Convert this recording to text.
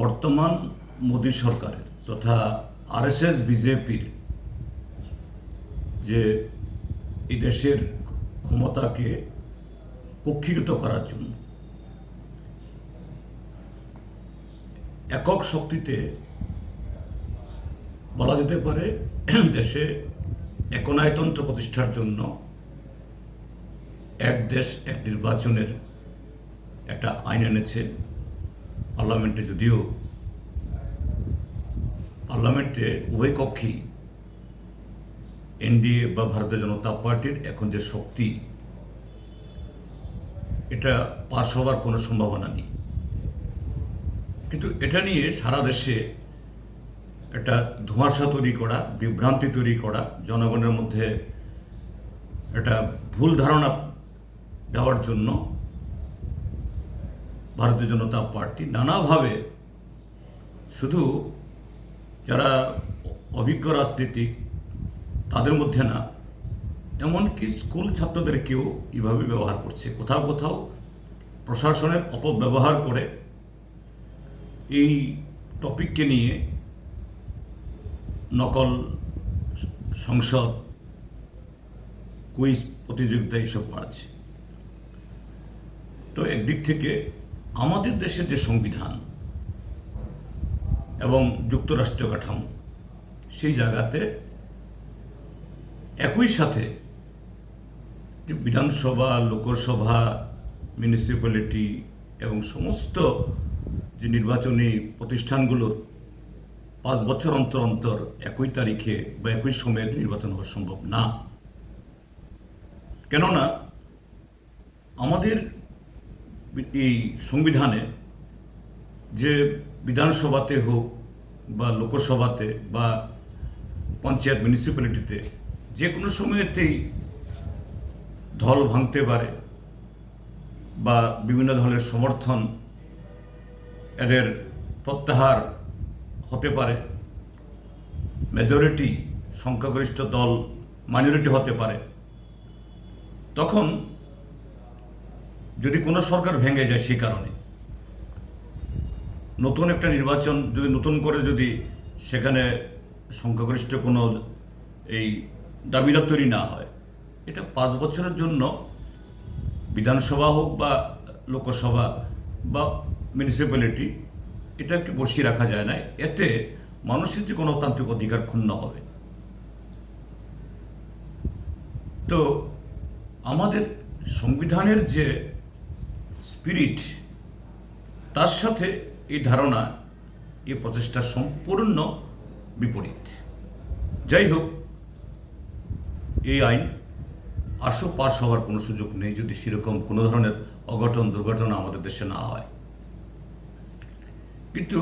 বর্তমান মোদী সরকারের তথা আরএসএস, বিজেপির যে এই দেশের ক্ষমতাকে কক্ষীগত করার জন্য একক শক্তিতে বলা যেতে পারে দেশে একনায়তন্ত্র প্রতিষ্ঠার জন্য এক দেশ, এক নির্বাচনের একটা আইন এনেছে। পার্লামেন্টে যদিও, পার্লামেন্টে উভয় কক্ষেই এনডিএ বা ভারতীয় জনতা পার্টির এখন যে শক্তি, এটা পাশ হওয়ার কোনো সম্ভাবনা নেই। কিন্তু এটা নিয়ে সারা দেশে একটা ধোঁয়াশা তৈরি করা, বিভ্রান্তি তৈরি করা, জনগণের মধ্যে একটা ভুল ধারণা দেওয়ার জন্য ভারতীয় জনতা পার্টি নানাভাবে শুধু যারা অভিজ্ঞ রাজনীতিক, তাদের মধ্যে না, এমনকি স্কুল ছাত্রদেরকেও এভাবে ব্যবহার করছে। কোথাও কোথাও প্রশাসনের অপব্যবহার করে এই টপিককে নিয়ে নকল সংসদ, কুইজ প্রতিযোগিতা এইসব করাচ্ছে তো একদিক থেকে আমাদের দেশের যে সংবিধান এবং যুক্তরাষ্ট্রীয় কাঠামো, সেই জায়গাতে একই সাথে যে বিধানসভা, লোকসভা মিউনিসিপ্যালিটি এবং সমস্ত যে নির্বাচনী প্রতিষ্ঠানগুলোর পাঁচ বছর অন্তর অন্তর একই তারিখে বা একই সময়ে নির্বাচন হওয়া সম্ভব না। কেননা আমাদের এই সংবিধানে যে বিধানসভাতে হোক বা লোকসভাতে বা পঞ্চায়েত মিউনিসিপ্যালিটিতে যে কোনো সময়েতেই দল ভাঙতে পারে বা বিভিন্ন ধরনের সমর্থন এদের প্রত্যাহার হতে পারে মেজরিটি সংখ্যাগরিষ্ঠ দল মাইনরিটি হতে পারে, তখন যদি কোনো সরকার ভেঙে যায় সেই কারণে। নতুন একটা নির্বাচন যদি নতুন করে যদি সেখানে সংখ্যাগরিষ্ঠ কোনো এই দাবিদার তৈরি না হয়, এটা পাঁচ বছরের জন্য বিধানসভা হোক বা লোকসভা বা মিউনিসিপ্যালিটি এটাকে বসিয়ে রাখা যায় না। এতে মানুষের যে গণতান্ত্রিক অধিকার ক্ষুণ্ণ হবে। তো আমাদের সংবিধানের যে স্পিরিট, তার সাথে এই ধারণা, এ প্রচেষ্টা সম্পূর্ণ বিপরীত। যাই হোক, এই আইন আশো পাশ হওয়ার কোনো সুযোগ নেই যদি সেরকম কোনো ধরনের অঘটন, দুর্ঘটনা আমাদের দেশে না হয়। কিন্তু